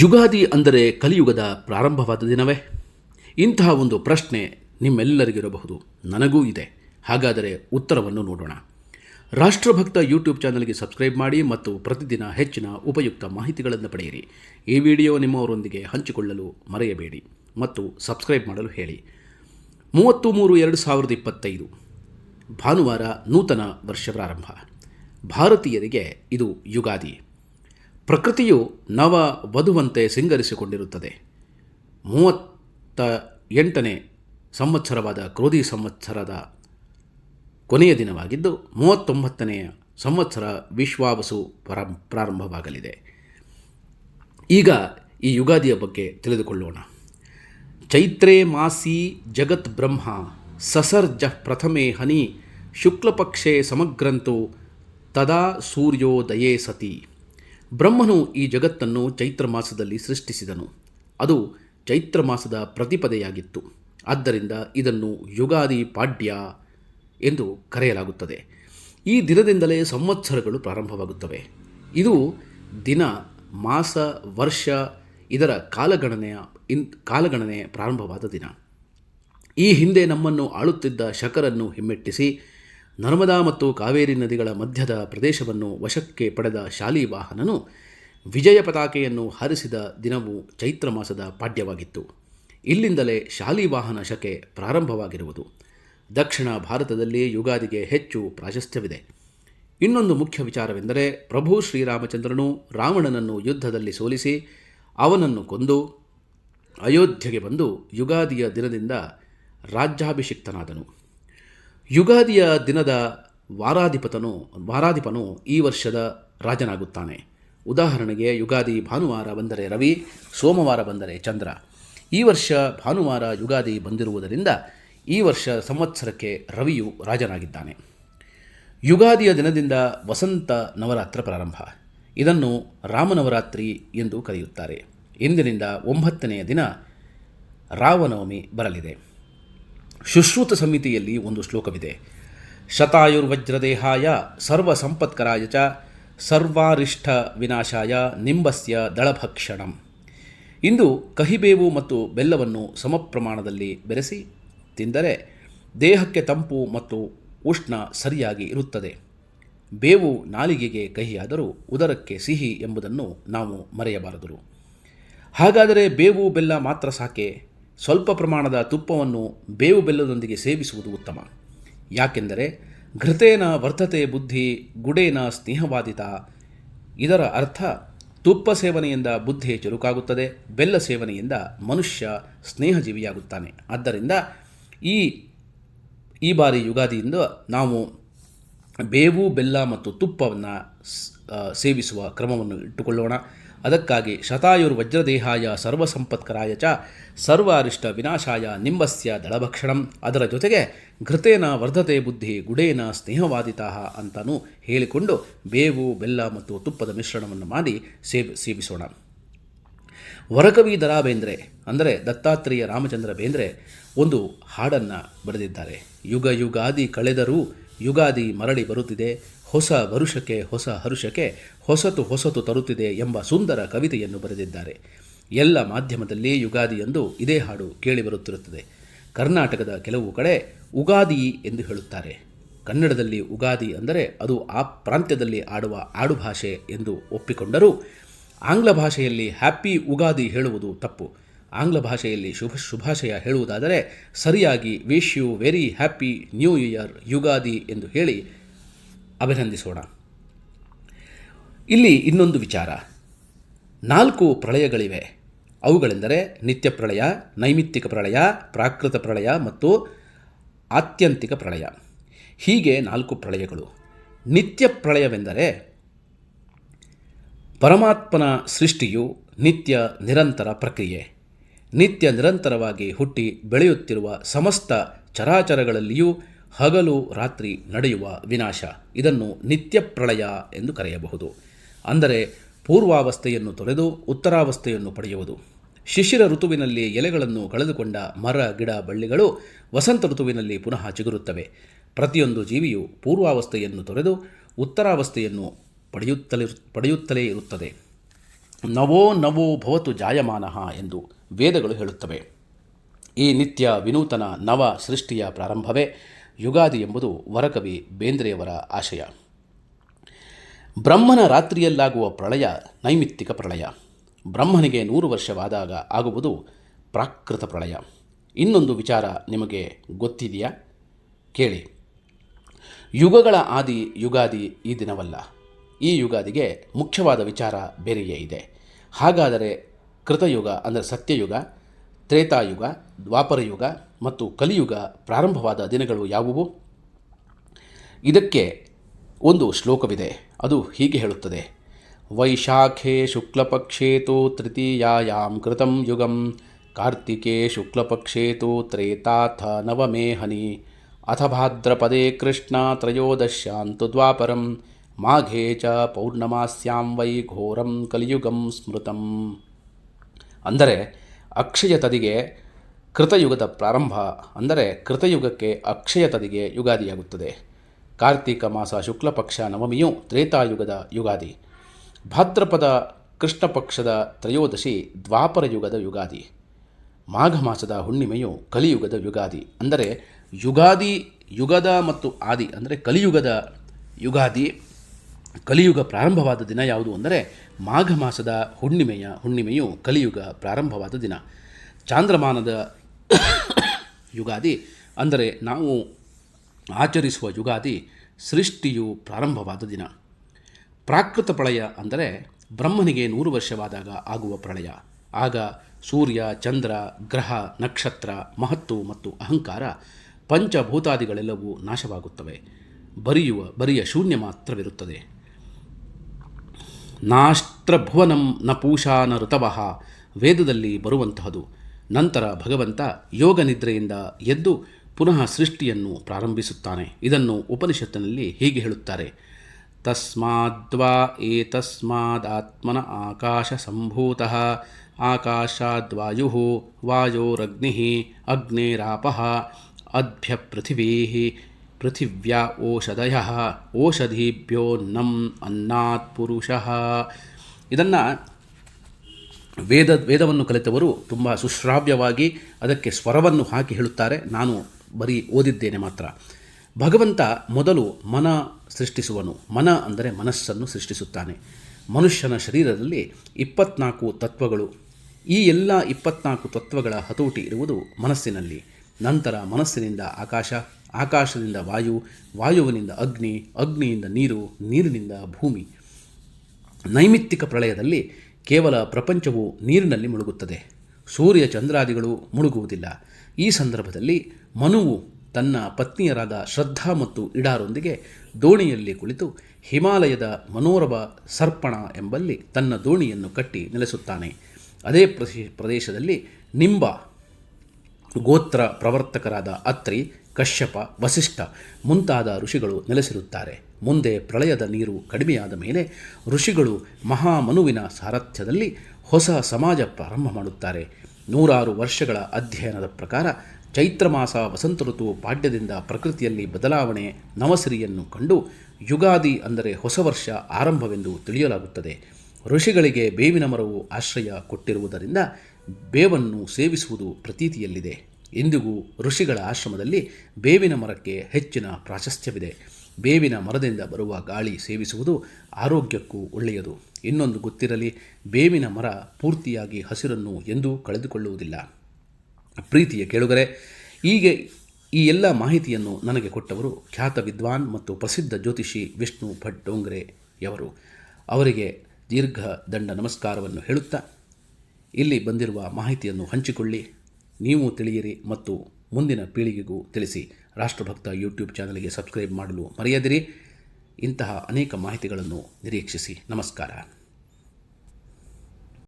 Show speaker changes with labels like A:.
A: ಯುಗಾದಿ ಅಂದರೆ ಕಲಿಯುಗದ ಪ್ರಾರಂಭವಾದ ದಿನವೇ? ಇಂತಹ ಒಂದು ಪ್ರಶ್ನೆ ನಿಮ್ಮೆಲ್ಲರಿಗಿರಬಹುದು. ನನಗೂ ಇದೆ. ಹಾಗಾದರೆ ಉತ್ತರವನ್ನು ನೋಡೋಣ. ರಾಷ್ಟ್ರಭಕ್ತ ಯೂಟ್ಯೂಬ್ ಚಾನಲ್ಗೆ ಸಬ್ಸ್ಕ್ರೈಬ್ ಮಾಡಿ ಮತ್ತು ಪ್ರತಿದಿನ ಹೆಚ್ಚಿನ ಉಪಯುಕ್ತ ಮಾಹಿತಿಗಳನ್ನು ಪಡೆಯಿರಿ. ಈ ವಿಡಿಯೋ ನಿಮ್ಮವರೊಂದಿಗೆ ಹಂಚಿಕೊಳ್ಳಲು ಮರೆಯಬೇಡಿ ಮತ್ತು ಸಬ್ಸ್ಕ್ರೈಬ್ ಮಾಡಲು ಹೇಳಿ. ಮೂವತ್ತು ಮೂರು ಎರಡು ಸಾವಿರದ ಇಪ್ಪತ್ತೈದು, ಭಾನುವಾರ ನೂತನ ವರ್ಷ ಪ್ರಾರಂಭ. ಭಾರತೀಯರಿಗೆ ಇದು ಯುಗಾದಿ. ಪ್ರಕೃತಿಯು ನವ ವಧುವಂತೆ ಸಿಂಗರಿಸಿಕೊಂಡಿರುತ್ತದೆ. ಮೂವತ್ತ ಎಂಟನೇ ಸಂವತ್ಸರವಾದ ಕ್ರೋಧಿ ಸಂವತ್ಸರದ ಕೊನೆಯ ದಿನವಾಗಿದ್ದು ಮೂವತ್ತೊಂಬತ್ತನೆಯ ಸಂವತ್ಸರ ವಿಶ್ವಾವಸು ಪರ, ಪ್ರಾರಂಭವಾಗಲಿದೆ. ಈಗ ಈ ಯುಗಾದಿಯ ಬಗ್ಗೆ ತಿಳಿದುಕೊಳ್ಳೋಣ. ಚೈತ್ರೇ ಮಾಸಿ ಜಗತ್ ಬ್ರಹ್ಮ, ಸಸರ್ಜ ಪ್ರಥಮೆ ಹನಿ, ಶುಕ್ಲಪಕ್ಷೆ ಸಮಗ್ರಂತು, ತದಾ ಸೂರ್ಯೋದಯೇ ಸತಿ. ಬ್ರಹ್ಮನು ಈ ಜಗತ್ತನ್ನು ಚೈತ್ರ ಮಾಸದಲ್ಲಿ ಸೃಷ್ಟಿಸಿದನು. ಅದು ಚೈತ್ರ ಮಾಸದ ಪ್ರತಿಪದೆಯಾಗಿತ್ತು. ಆದ್ದರಿಂದ ಇದನ್ನು ಯುಗಾದಿ ಪಾಡ್ಯ ಎಂದು ಕರೆಯಲಾಗುತ್ತದೆ. ಈ ದಿನದಿಂದಲೇ ಸಂವತ್ಸರಗಳು ಪ್ರಾರಂಭವಾಗುತ್ತವೆ. ಇದು ದಿನ, ಮಾಸ, ವರ್ಷ, ಇದರ ಕಾಲಗಣನೆಯ ಇನ್ ಕಾಲಗಣನೆ ಪ್ರಾರಂಭವಾದ ದಿನ. ಈ ಹಿಂದೆ ನಮ್ಮನ್ನು ಆಳುತ್ತಿದ್ದ ಶಕರನ್ನು ಹಿಮ್ಮೆಟ್ಟಿಸಿ ನರ್ಮದಾ ಮತ್ತು ಕಾವೇರಿ ನದಿಗಳ ಮಧ್ಯದ ಪ್ರದೇಶವನ್ನು ವಶಕ್ಕೆ ಪಡೆದ ಶಾಲಿವಾಹನನು ವಿಜಯ ಪತಾಕೆಯನ್ನು ಹಾರಿಸಿದ ದಿನವು ಚೈತ್ರ ಮಾಸದ ಪಾಡ್ಯವಾಗಿತ್ತು. ಇಲ್ಲಿಂದಲೇ ಶಾಲಿವಾಹನ ಶಕೆ ಪ್ರಾರಂಭವಾಗಿರುವುದು. ದಕ್ಷಿಣ ಭಾರತದಲ್ಲಿ ಯುಗಾದಿಗೆ ಹೆಚ್ಚು ಪ್ರಾಶಸ್ತ್ಯವಿದೆ. ಇನ್ನೊಂದು ಮುಖ್ಯ ವಿಚಾರವೆಂದರೆ ಪ್ರಭು ಶ್ರೀರಾಮಚಂದ್ರನು ರಾವಣನನ್ನು ಯುದ್ಧದಲ್ಲಿ ಸೋಲಿಸಿ ಅವನನ್ನು ಕೊಂದು ಅಯೋಧ್ಯೆಗೆ ಬಂದು ಯುಗಾದಿಯ ದಿನದಿಂದ ರಾಜ್ಯಾಭಿಷಿಕ್ತನಾದನು. ಯುಗಾದಿಯ ದಿನದ ವಾರಾಧಿಪತನು, ವಾರಾಧಿಪನು ಈ ವರ್ಷದ ರಾಜನಾಗುತ್ತಾನೆ. ಉದಾಹರಣೆಗೆ ಯುಗಾದಿ ಭಾನುವಾರ ಬಂದರೆ ರವಿ, ಸೋಮವಾರ ಬಂದರೆ ಚಂದ್ರ. ಈ ವರ್ಷ ಭಾನುವಾರ ಯುಗಾದಿ ಬಂದಿರುವುದರಿಂದ ಈ ವರ್ಷ ಸಂವತ್ಸರಕ್ಕೆ ರವಿಯು ರಾಜನಾಗಿದ್ದಾನೆ. ಯುಗಾದಿಯ ದಿನದಿಂದ ವಸಂತ ನವರಾತ್ರ ಪ್ರಾರಂಭ. ಇದನ್ನು ರಾಮನವರಾತ್ರಿ ಎಂದು ಕರೆಯುತ್ತಾರೆ. ಇಂದಿನಿಂದ ಒಂಬತ್ತನೆಯ ದಿನ ರಾಮನವಮಿ ಬರಲಿದೆ. ಶುಶ್ರುತ ಸಮಿತಿಯಲ್ಲಿ ಒಂದು ಶ್ಲೋಕವಿದೆ. ಶತಾಯುರ್ವಜ್ರದೇಹಾಯ ಸರ್ವ ಸಂಪತ್ಕರಾಯ ಚ ಸರ್ವಾರಿಷ್ಠ ವಿನಾಶಾಯ ನಿಂಬಸ್ಯ ದಳಭಕ್ಷಣಂ. ಇಂದು ಕಹಿಬೇವು ಮತ್ತು ಬೆಲ್ಲವನ್ನು ಸಮ ಪ್ರಮಾಣದಲ್ಲಿ ಬೆರೆಸಿ ತಿಂದರೆ ದೇಹಕ್ಕೆ ತಂಪು ಮತ್ತು ಉಷ್ಣ ಸರಿಯಾಗಿ ಇರುತ್ತದೆ. ಬೇವು ನಾಲಿಗೆಗೆ ಕಹಿಯಾದರೂ ಉದರಕ್ಕೆ ಸಿಹಿ ಎಂಬುದನ್ನು ನಾವು ಮರೆಯಬಾರದು. ಹಾಗಾದರೆ ಬೇವು ಬೆಲ್ಲ ಮಾತ್ರ ಸಾಕೆ? ಸ್ವಲ್ಪ ಪ್ರಮಾಣದ ತುಪ್ಪವನ್ನು ಬೇವು ಬೆಲ್ಲದೊಂದಿಗೆ ಸೇವಿಸುವುದು ಉತ್ತಮ. ಯಾಕೆಂದರೆ ಘೃತೇನ ವರ್ತತೆ ಬುದ್ಧಿ ಗುಡೇನ ಸ್ನೇಹವಾದಿತ. ಇದರ ಅರ್ಥ ತುಪ್ಪ ಸೇವನೆಯಿಂದ ಬುದ್ಧಿ ಚುರುಕಾಗುತ್ತದೆ, ಬೆಲ್ಲ ಸೇವನೆಯಿಂದ ಮನುಷ್ಯ ಸ್ನೇಹಜೀವಿಯಾಗುತ್ತಾನೆ. ಆದ್ದರಿಂದ ಈ ಈ ಬಾರಿ ಯುಗಾದಿಯಿಂದ ನಾವು ಬೇವು, ಬೆಲ್ಲ ಮತ್ತು ತುಪ್ಪವನ್ನು ಸೇವಿಸುವ ಕ್ರಮವನ್ನು ಇಟ್ಟುಕೊಳ್ಳೋಣ. ಅದಕ್ಕಾಗಿ ಶತಾಯುರ್ ವಜ್ರದೇಹಾಯ ಸರ್ವಸಂಪತ್ಕರಾಯ ಚ ಸರ್ವಾರಿಷ್ಟ ವಿನಾಶಾಯ ನಿಂಬಸ್ಯ ದಳಭಕ್ಷಣಂ. ಅದರ ಜೊತೆಗೆ ಘೃತೇನ ವರ್ಧತೆ ಬುದ್ಧಿ ಗುಡೇನ ಸ್ನೇಹವಾದಿತಾ ಅಂತಲೂ ಹೇಳಿಕೊಂಡು ಬೇವು, ಬೆಲ್ಲ ಮತ್ತು ತುಪ್ಪದ ಮಿಶ್ರಣವನ್ನು ಮಾಡಿ ಸೇವ್ ಸೇವಿಸೋಣ. ವರಕವಿ ದರಾ ಬೇಂದ್ರೆ ಅಂದರೆ ದತ್ತಾತ್ರೇಯ ರಾಮಚಂದ್ರ ಬೇಂದ್ರೆ ಒಂದು ಹಾಡನ್ನು ಬರೆದಿದ್ದಾರೆ. ಯುಗ ಯುಗಾದಿ ಕಳೆದರೂ ಯುಗಾದಿ ಮರಳಿ ಬರುತ್ತಿದೆ. ಹೊಸ ವರುಷಕ್ಕೆ, ಹೊಸ ಹರುಷಕ್ಕೆ ಹೊಸತು ಹೊಸತು ತರುತ್ತಿದೆ ಎಂಬ ಸುಂದರ ಕವಿತೆಯನ್ನು ಬರೆದಿದ್ದಾರೆ. ಎಲ್ಲ ಮಾಧ್ಯಮದಲ್ಲಿ ಯುಗಾದಿಯಂದು ಇದೇ ಹಾಡು ಕೇಳಿಬರುತ್ತಿರುತ್ತದೆ ಕರ್ನಾಟಕದ ಕೆಲವು ಕಡೆ ಉಗಾದಿ ಎಂದು ಹೇಳುತ್ತಾರೆ. ಕನ್ನಡದಲ್ಲಿ ಉಗಾದಿ ಅಂದರೆ ಅದು ಆ ಪ್ರಾಂತ್ಯದಲ್ಲಿ ಆಡುವ ಆಡುಭಾಷೆ ಎಂದು ಒಪ್ಪಿಕೊಂಡರೂ ಆಂಗ್ಲ ಭಾಷೆಯಲ್ಲಿ ಹ್ಯಾಪಿ ಉಗಾದಿ ಹೇಳುವುದು ತಪ್ಪು. ಆಂಗ್ಲ ಭಾಷೆಯಲ್ಲಿ ಶುಭ ಶುಭಾಶಯ ಹೇಳುವುದಾದರೆ ಸರಿಯಾಗಿ wish you very happy new year Ugadi ಎಂದು ಹೇಳಿ ಅಭಿನಂದಿಸೋಣ. ಇಲ್ಲಿ ಇನ್ನೊಂದು ವಿಚಾರ. ನಾಲ್ಕು ಪ್ರಳಯಗಳಿವೆ. ಅವುಗಳೆಂದರೆ ನಿತ್ಯ ಪ್ರಳಯ, ನೈಮಿತ್ತಿಕ ಪ್ರಳಯ, ಪ್ರಾಕೃತ ಪ್ರಳಯ ಮತ್ತು ಆತ್ಯಂತಿಕ ಪ್ರಳಯ. ಹೀಗೆ ನಾಲ್ಕು ಪ್ರಳಯಗಳು. ನಿತ್ಯ ಪ್ರಳಯವೆಂದರೆ ಪರಮಾತ್ಮನ ಸೃಷ್ಟಿಯು ನಿತ್ಯ ನಿರಂತರ ಪ್ರಕ್ರಿಯೆ. ನಿತ್ಯ ನಿರಂತರವಾಗಿ ಹುಟ್ಟಿ ಬೆಳೆಯುತ್ತಿರುವ ಸಮಸ್ತ ಚರಾಚರಗಳಲ್ಲಿಯೂ ಹಗಲು ರಾತ್ರಿ ನಡೆಯುವ ವಿನಾಶ. ಇದನ್ನು ನಿತ್ಯ ಪ್ರಳಯ ಎಂದು ಕರೆಯಬಹುದು. ಅಂದರೆ ಪೂರ್ವಾವಸ್ಥೆಯನ್ನು ತೊರೆದು ಉತ್ತರಾವಸ್ಥೆಯನ್ನು ಪಡೆಯುವುದು. ಶಿಶಿರ ಋತುವಿನಲ್ಲಿ ಎಲೆಗಳನ್ನು ಕಳೆದುಕೊಂಡ ಮರ, ಗಿಡ, ಬಳ್ಳಿಗಳು ವಸಂತ ಋತುವಿನಲ್ಲಿ ಪುನಃ ಚಿಗುರುತ್ತವೆ. ಪ್ರತಿಯೊಂದು ಜೀವಿಯು ಪೂರ್ವಾವಸ್ಥೆಯನ್ನು ತೊರೆದು ಉತ್ತರಾವಸ್ಥೆಯನ್ನು ಪಡೆಯುತ್ತಲೇ ಪಡೆಯುತ್ತಲೇ ಇರುತ್ತದೆ. ನವೋ ನವೋ ಭವತು ಜಾಯಮಾನಃ ಎಂದು ವೇದಗಳು ಹೇಳುತ್ತವೆ. ಈ ನಿತ್ಯ ವಿನೂತನ ನವ ಸೃಷ್ಟಿಯ ಪ್ರಾರಂಭವೇ ಯುಗಾದಿ ಎಂಬುದು ವರಕವಿ ಬೇಂದ್ರೆಯವರ ಆಶಯ. ಬ್ರಹ್ಮನ ರಾತ್ರಿಯಲ್ಲಾಗುವ ಪ್ರಳಯ ನೈಮಿತ್ತಿಕ ಪ್ರಳಯ. ಬ್ರಹ್ಮನಿಗೆ ನೂರು ವರ್ಷವಾದಾಗ ಆಗುವುದು ಪ್ರಾಕೃತ ಪ್ರಳಯ. ಇನ್ನೊಂದು ವಿಚಾರ ನಿಮಗೆ ಗೊತ್ತಿದೆಯಾ? ಕೇಳಿ. ಯುಗಗಳ ಆದಿ ಯುಗಾದಿ ಈ ದಿನವಲ್ಲ. ಈ ಯುಗಾದಿಗೆ ಮುಖ್ಯವಾದ ವಿಚಾರ ಬೇರೆಯೇ ಇದೆ. ಹಾಗಾದರೆ ಕೃತಯುಗ ಅಂದರೆ ಸತ್ಯಯುಗ, ತ್ರೇತಾಯುಗ, ದ್ವಾಪರಯುಗ ಮತ್ತು ಕಲಿಯುಗ ಪ್ರಾರಂಭವಾದ ದಿನಗಳು ಯಾವುವು? ಇದಕ್ಕೆ ಒಂದು ಶ್ಲೋಕವಿದೆ. ಅದು ಹೀಗೆ ಹೇಳುತ್ತದೆ. ವೈಶಾಖೆ ಶುಕ್ಲಪಕ್ಷೇ ತೃತೀಯಾಂ ಕೃತಂ ಯುಗಂ. ಕಾರ್ತಿಕೆ ಶುಕ್ಲಪಕ್ಷೇ ತು ತ್ರೇತಾಥ ನವಮೇ ಹನಿ ಅಥ ಭಾದ್ರಪದೇ ಕೃಷ್ಣ ತ್ರಯೋದಶ್ಯಾಂತು ದ್ವಾಪರಂ. ಮಾಘೇ ಚ ಪೌರ್ಣಮಾಸ್ಯಾಂ ವೈ ಘೋರಂ ಕಲಿಯುಗಂ ಸ್ಮೃತಂ. ಅಂದರೆ ಅಕ್ಷಯ ತದಿಗೆ ಕೃತಯುಗದ ಪ್ರಾರಂಭ ಅಂದರೆ ಕೃತಯುಗಕ್ಕೆ ಅಕ್ಷಯ ತದಿಗೆ ಯುಗಾದಿಯಾಗುತ್ತದೆ. ಕಾರ್ತೀಕ ಮಾಸ ಶುಕ್ಲಪಕ್ಷ ನವಮಿಯು ತ್ರೇತಾಯುಗದ ಯುಗಾದಿ. ಭಾದ್ರಪದ ಕೃಷ್ಣ ಪಕ್ಷದ ತ್ರಯೋದಶಿ ದ್ವಾಪರ ಯುಗದ ಯುಗಾದಿ. ಮಾಘ ಮಾಸದ ಹುಣ್ಣಿಮೆಯು ಕಲಿಯುಗದ ಯುಗಾದಿ ಅಂದರೆ ಯುಗಾದಿ, ಯುಗದ ಮತ್ತು ಆದಿ ಅಂದರೆ ಕಲಿಯುಗದ ಯುಗಾದಿ. ಕಲಿಯುಗ ಪ್ರಾರಂಭವಾದ ದಿನ ಯಾವುದು ಅಂದರೆ ಮಾಘ ಮಾಸದ ಹುಣ್ಣಿಮೆಯ ಹುಣ್ಣಿಮೆಯು ಕಲಿಯುಗ ಪ್ರಾರಂಭವಾದ ದಿನ. ಚಾಂದ್ರಮಾನದ ಯುಗಾದಿ ಅಂದರೆ ನಾವು ಆಚರಿಸುವ ಯುಗಾದಿ ಸೃಷ್ಟಿಯು ಪ್ರಾರಂಭವಾದ ದಿನ. ಪ್ರಾಕೃತ ಪ್ರಳಯ ಅಂದರೆ ಬ್ರಹ್ಮನಿಗೆ ನೂರು ವರ್ಷವಾದಾಗ ಆಗುವ ಪ್ರಳಯ. ಆಗ ಸೂರ್ಯ, ಚಂದ್ರ, ಗ್ರಹ, ನಕ್ಷತ್ರ, ಮಹತ್ತು ಮತ್ತು ಅಹಂಕಾರ ಪಂಚಭೂತಾದಿಗಳೆಲ್ಲವೂ ನಾಶವಾಗುತ್ತವೆ. ಬರಿಯುವ, ಬರಿಯ ಶೂನ್ಯ ಮಾತ್ರವಿರುತ್ತದೆ. ನಾಷ್ಟ್ರಭುವನಂ ನ ಪೂಷಾ ನ ಋತವಃ ವೇದದಲ್ಲಿ ಬರುವಂತಹದು. ನಂತರ ಭಗವಂತ ಯೋಗ ನಿದ್ರೆಯಿಂದ ಎದ್ದು ಪುನಃ ಸೃಷ್ಟಿಯನ್ನು ಪ್ರಾರಂಭಿಸುತ್ತಾನೆ. ಇದನ್ನು ಉಪನಿಷತ್ತಿನಲ್ಲಿ ಹೀಗೆ ಹೇಳುತ್ತಾರೆ. ತಸ್ಮಾದ್ವಾ ಏತಸ್ಮಾದಾತ್ಮನ ಆಕಾಶ ಸಂಭೂತ, ಆಕಾಶಾದ್ವಾಯು ವಾಯೋರಗ್ನಿ ಅಗ್ನೇರಾಪ ಅಭ್ಯ ಪೃಥಿವೀ ಪೃಥಿವ್ಯಾ ಓಷಧಯ ಓಷಧೀಭ್ಯೋನ್ನಂ ಅನ್ನಾತ್ ಪುರುಷ. ಇದನ್ನು ವೇದ, ವೇದವನ್ನು ಕಲಿತವರು ತುಂಬ ಸುಶ್ರಾವ್ಯವಾಗಿ ಅದಕ್ಕೆ ಸ್ವರವನ್ನು ಹಾಕಿ ಹೇಳುತ್ತಾರೆ. ನಾನು ಬರೀ ಓದಿದ್ದೇನೆ ಮಾತ್ರ. ಭಗವಂತ ಮೊದಲು ಮನ ಸೃಷ್ಟಿಸುವನು. ಮನ ಅಂದರೆ ಮನಸ್ಸನ್ನು ಸೃಷ್ಟಿಸುತ್ತಾನೆ. ಮನುಷ್ಯನ ಶರೀರದಲ್ಲಿ ಇಪ್ಪತ್ನಾಲ್ಕು ತತ್ವಗಳು. ಈ ಎಲ್ಲ ಇಪ್ಪತ್ನಾಲ್ಕು ತತ್ವಗಳ ಹತೋಟಿ ಇರುವುದು ಮನಸ್ಸಿನಲ್ಲಿ. ನಂತರ ಮನಸ್ಸಿನಿಂದ ಆಕಾಶ, ಆಕಾಶದಿಂದ ವಾಯು, ವಾಯುವಿನಿಂದ ಅಗ್ನಿ, ಅಗ್ನಿಯಿಂದ ನೀರು, ನೀರಿನಿಂದ ಭೂಮಿ. ನೈಮಿತ್ತಿಕ ಪ್ರಳಯದಲ್ಲಿ ಕೇವಲ ಪ್ರಪಂಚವು ನೀರಿನಲ್ಲಿ ಮುಳುಗುತ್ತದೆ. ಸೂರ್ಯ ಚಂದ್ರಾದಿಗಳು ಮುಳುಗುವುದಿಲ್ಲ. ಈ ಸಂದರ್ಭದಲ್ಲಿ ಮನುವು ತನ್ನ ಪತ್ನಿಯರಾದ ಶ್ರದ್ಧಾ ಮತ್ತು ಇಡಾರೊಂದಿಗೆ ದೋಣಿಯಲ್ಲಿ ಕುಳಿತು ಹಿಮಾಲಯದ ಮನೋರವ ಸರ್ಪಣ ಎಂಬಲ್ಲಿ ತನ್ನ ದೋಣಿಯನ್ನು ಕಟ್ಟಿ ನೆಲೆಸುತ್ತಾನೆ. ಅದೇ ಪ್ರದೇಶ ಪ್ರದೇಶದಲ್ಲಿ ನಿಂಬ ಗೋತ್ರ ಪ್ರವರ್ತಕರಾದ ಅತ್ರಿ, ಕಶ್ಯಪ, ವಸಿಷ್ಠ ಮುಂತಾದ ಋಷಿಗಳು ನೆಲೆಸಿರುತ್ತಾರೆ. ಮುಂದೆ ಪ್ರಳಯದ ನೀರು ಕಡಿಮೆಯಾದ ಮೇಲೆ ಋಷಿಗಳು ಮಹಾಮನುವಿನ ಸಾರಥ್ಯದಲ್ಲಿ ಹೊಸ ಸಮಾಜ ಪ್ರಾರಂಭ ಮಾಡುತ್ತಾರೆ. ನೂರಾರು ವರ್ಷಗಳ ಅಧ್ಯಯನದ ಪ್ರಕಾರ ಚೈತ್ರ ಮಾಸ ವಸಂತ ಋತು ಪಾಡ್ಯದಿಂದ ಪ್ರಕೃತಿಯಲ್ಲಿ ಬದಲಾವಣೆ ನವಸಿರಿಯನ್ನು ಕಂಡು ಯುಗಾದಿ ಅಂದರೆ ಹೊಸ ವರ್ಷ ಆರಂಭವೆಂದು ತಿಳಿಯಲಾಗುತ್ತದೆ. ಋಷಿಗಳಿಗೆ ಬೇವಿನ ಮರವು ಆಶ್ರಯ ಕೊಟ್ಟಿರುವುದರಿಂದ ಬೇವನ್ನು ಸೇವಿಸುವುದು ಪ್ರತೀತಿಯಲ್ಲಿದೆ. ಇಂದಿಗೂ ಋಷಿಗಳ ಆಶ್ರಮದಲ್ಲಿ ಬೇವಿನ ಮರಕ್ಕೆ ಹೆಚ್ಚಿನ ಪ್ರಾಶಸ್ತ್ಯವಿದೆ. ಬೇವಿನ ಮರದಿಂದ ಬರುವ ಗಾಳಿ ಸೇವಿಸುವುದು ಆರೋಗ್ಯಕ್ಕೂ ಒಳ್ಳೆಯದು. ಇನ್ನೊಂದು ಗೊತ್ತಿರಲಿ, ಬೇವಿನ ಮರ ಪೂರ್ತಿಯಾಗಿ ಹಸಿರನ್ನು ಎಂದೂ ಕಳೆದುಕೊಳ್ಳುವುದಿಲ್ಲ. ಪ್ರೀತಿಯ ಕೇಳುಗರೆ, ಹೀಗೆ ಈ ಎಲ್ಲ ಮಾಹಿತಿಯನ್ನು ನನಗೆ ಕೊಟ್ಟವರು ಖ್ಯಾತ ವಿದ್ವಾನ್ ಮತ್ತು ಪ್ರಸಿದ್ಧ ಜ್ಯೋತಿಷಿ ವಿಷ್ಣು ಭಟ್ ಡೋಂಗ್ರೆಯವರು ಅವರಿಗೆ ದೀರ್ಘ ದಂಡ ನಮಸ್ಕಾರವನ್ನು ಹೇಳುತ್ತಾ ಇಲ್ಲಿ ಬಂದಿರುವ ಮಾಹಿತಿಯನ್ನು ಹಂಚಿಕೊಳ್ಳಿ. ನೀವು ತಿಳಿಯಿರಿ ಮತ್ತು ಮುಂದಿನ ಪೀಳಿಗೆಗೂ ತಿಳಿಸಿ. ರಾಷ್ಟ್ರಭಕ್ತ ಯೂಟ್ಯೂಬ್ ಚಾನಲ್ಗೆ ಸಬ್ಸ್ಕ್ರೈಬ್ ಮಾಡಲು ಮರೆಯದಿರಿ. ಇಂತಹ ಅನೇಕ ಮಾಹಿತಿಗಳನ್ನು ನಿರೀಕ್ಷಿಸಿ. ನಮಸ್ಕಾರ.